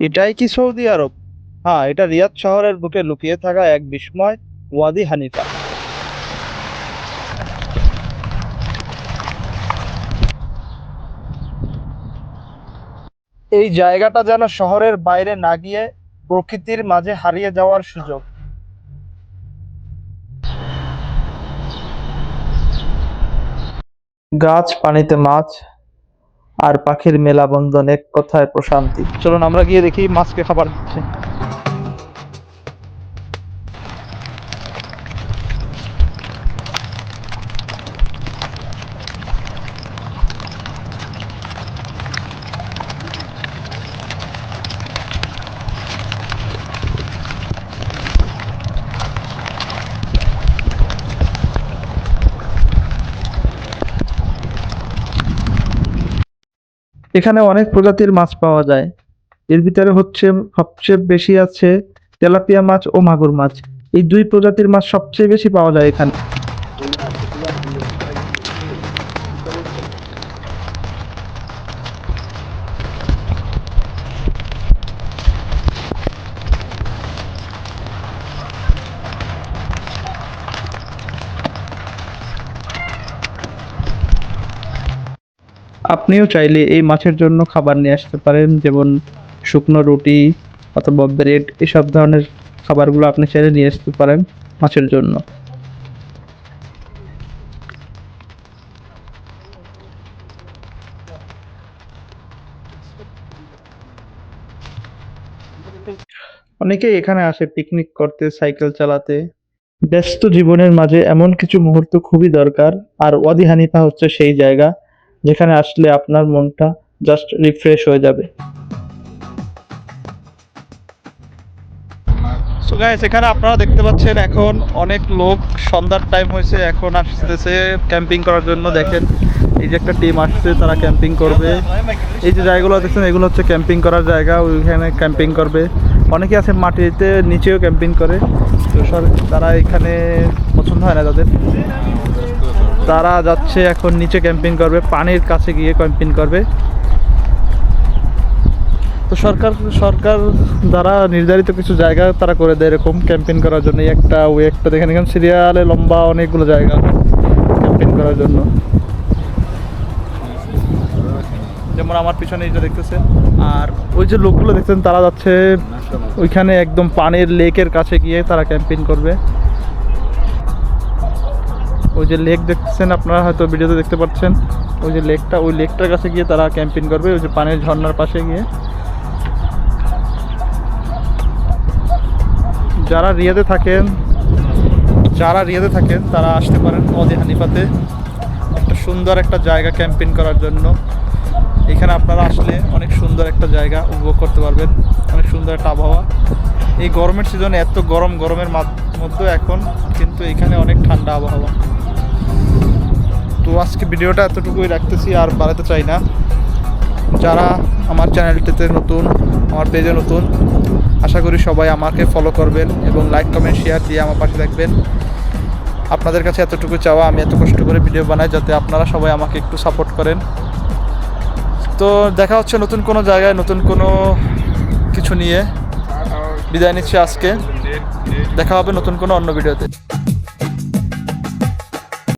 এটাই কি সৌদি আরব? হ্যাঁ এটা রিয়াদ শহরের বুকে লুকিয়ে থাকা এক বিস্ময়, ওয়াদি হানিফা। এই জায়গাটা যেন শহরের বাইরে না গিয়ে প্রকৃতির মাঝে হারিয়ে যাওয়ার সুযোগ। গাছ, পানিতে মাছ আর পাখির মেলা বন্ধন এক কথায় প্রশান্তি। চলুন আমরা গিয়ে দেখি মাছকে খাবার দিচ্ছে। এখানে অনেক প্রজাতির মাছ পাওয়া যায়। এর ভিতরে হচ্ছে সবচেয়ে বেশি আছে তেলাপিয়া মাছ ও মাগুর মাছ। এই দুই প্রজাতির মাছ সবচেয়ে বেশি পাওয়া যায় এখানে। আপনিও চাইলে এই মাছের জন্য খাবার নিয়ে আসতে পারেন, যেমন শুকনো রুটি অথবা ব্রেড, এসব ধরনের খাবারগুলো আপনি চাইলে নিয়ে আসতে পারেন মাছের জন্য। অনেকেই এখানে আসে পিকনিক করতে সাইকেল চালাতে। ব্যস্ত জীবনের মাঝে এমন কিছু মুহূর্ত খুবই দরকার, আর ওয়াদি হচ্ছে সেই জায়গা। যেখানে আসলে আপনার মনটা জাস্ট রিফ্রেশ হয়ে যাবে। সো গাইস এখানে আপনারা দেখতে পাচ্ছেন এখন অনেক লোক সন্ধ্যার টাইম হয়েছে, এখন আসতেছে ক্যাম্পিং করার জন্য। দেখেন, এই যে একটা টিম আসছে, তারা ক্যাম্পিং করবে। এই যে জায়গাগুলো দেখছেন, এগুলো হচ্ছে ক্যাম্পিং করার জায়গা, ওইখানে ক্যাম্পিং করবে। অনেকে আছে মাটিতে, নিচেও ক্যাম্পিং করে। তো সর- তারা এখানে পছন্দ হয় না তাদের। তারা যাচ্ছে এখন নিচে ক্যাম্পিং করবে, পানির কাছে গিয়ে ক্যাম্পিং করবে। তো সরকার সরকার দ্বারা নির্ধারিত কিছু জায়গা তারা করে দেয় এরকম ক্যাম্পিং করার জন্য। একটা ওই একটা দেখেন এখানে সিরিয়ালে লম্বা অনেকগুলো জায়গা ক্যাম্পিং করার জন্য। যেমন আমার পিছনে এই যে দেখতেছেন, আর ওই যে লোকগুলো দেখছেন তারা যাচ্ছে ওইখানে একদম পানির লেকের কাছে গিয়ে তারা ক্যাম্পিং করবে। ওই যে লেক দেখতেছেন আপনারা হয়তো ভিডিওতে দেখতে পাচ্ছেন। ওই যে লেকটা ওই লেকটার কাছে গিয়ে তারা ক্যাম্পিং করবে, ওই যে পানির ঝর্নার পাশে গিয়ে। যারা রিয়াদে থাকেন, যারা রিয়াদে থাকেন, তারা আসতে পারেন অদি হানিফাতে। একটা সুন্দর একটা জায়গা ক্যাম্পিং করার জন্য। এখানে আপনারা আসলে অনেক সুন্দর একটা জায়গা উপভোগ করতে পারবেন। অনেক সুন্দর একটা আবহাওয়া। এই গরমের সিজনে এত গরম, গরমের মাধ- মধ্যে এখন কিন্তু এখানে অনেক ঠান্ডা আবহাওয়া। তো আজকে ভিডিওটা এতটুকুই রাখতেছি, আর বাড়াতে চাই না। যারা আমার চ্যানেলটিতে নতুন, আমার পেজে নতুন, আশা করি সবাই আমাকে ফলো করবেন এবং লাইক কমেন্ট শেয়ার দিয়ে আমার পাশে থাকবেন। আপনাদের কাছে এতটুকু চাওয়া, আমি এত কষ্ট করে ভিডিও বানাই যাতে আপনারা সবাই আমাকে একটু সাপোর্ট করেন। তো দেখা হচ্ছে নতুন কোনো জায়গায়, নতুন কোনো কিছু নিয়ে। বিদায় নিচ্ছি আজকে। দেখা হবে নতুন কোনো অন্য ভিডিওতে